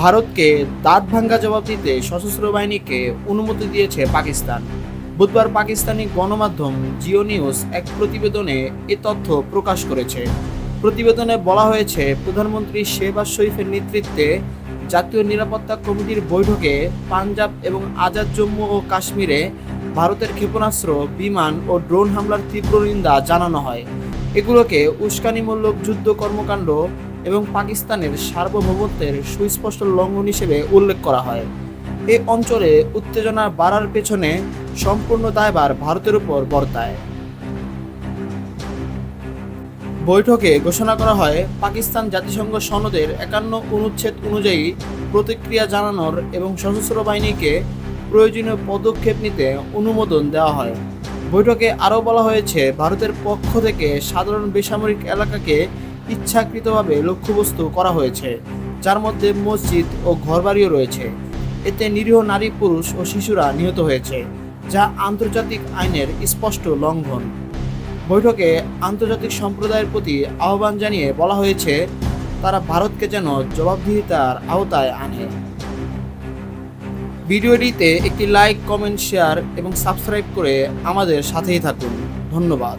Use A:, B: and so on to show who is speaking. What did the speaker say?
A: ভারতকে দাঁত ভাঙ্গা জবাব দিতে সশস্ত্র বাহিনীকে অনুমতি দিয়েছে পাকিস্তান। বুধবার পাকিস্তানি গণমাধ্যম জিও নিউজ এক প্রতিবেদনে এ তথ্য প্রকাশ করেছে। প্রতিবেদনে বলা হয়েছে, প্রধানমন্ত্রী শেহবাজ শরীফের নেতৃত্বে জাতীয় নিরাপত্তা কমিটির বৈঠকে পাঞ্জাব এবং আজাদ জম্মু ও কাশ্মীরে ভারতের ক্ষেপণাস্ত্র, বিমান ও ড্রোন হামলার তীব্র নিন্দা জানানো হয়। এগুলোকে উস্কানিমূলক যুদ্ধ কর্মকাণ্ড এবং পাকিস্তানের সার্বভৌমত্বের সুস্পষ্ট লঙ্ঘন হিসেবে উল্লেখ করা হয়। এই অঞ্চলে উত্তেজনা বাড়ার পেছনে সম্পূর্ণ দায়ভার ভারতের উপর বর্তায়। বৈঠকে ঘোষণা করা হয়, পাকিস্তান জাতিসংঘ সনদের একান্ন অনুচ্ছেদ অনুযায়ী প্রতিক্রিয়া জানানোর এবং সশস্ত্র বাহিনীকে প্রয়োজনীয় পদক্ষেপ নিতে অনুমোদন দেওয়া হয়। বৈঠকে আরও বলা হয়েছে, ভারতের পক্ষ থেকে সাধারণ বেসামরিক এলাকাকে ইচ্ছাকৃতভাবে লক্ষ্যবস্তু করা হয়েছে, যার মধ্যে মসজিদ ও ঘরবাড়িও রয়েছে। এতে নিরীহ নারী, পুরুষ ও শিশুরা নিহত হয়েছে, যা আন্তর্জাতিক আইনের স্পষ্ট লঙ্ঘন। বৈঠকে আন্তর্জাতিক সম্প্রদায়ের প্রতি আহ্বান জানিয়ে বলা হয়েছে, তারা ভারতকে যেন জবাবদিহিতার আওতায় আনে। ভিডিওটিতে একটি লাইক, কমেন্ট, শেয়ার এবং সাবস্ক্রাইব করে আমাদের সাথেই থাকুন। ধন্যবাদ।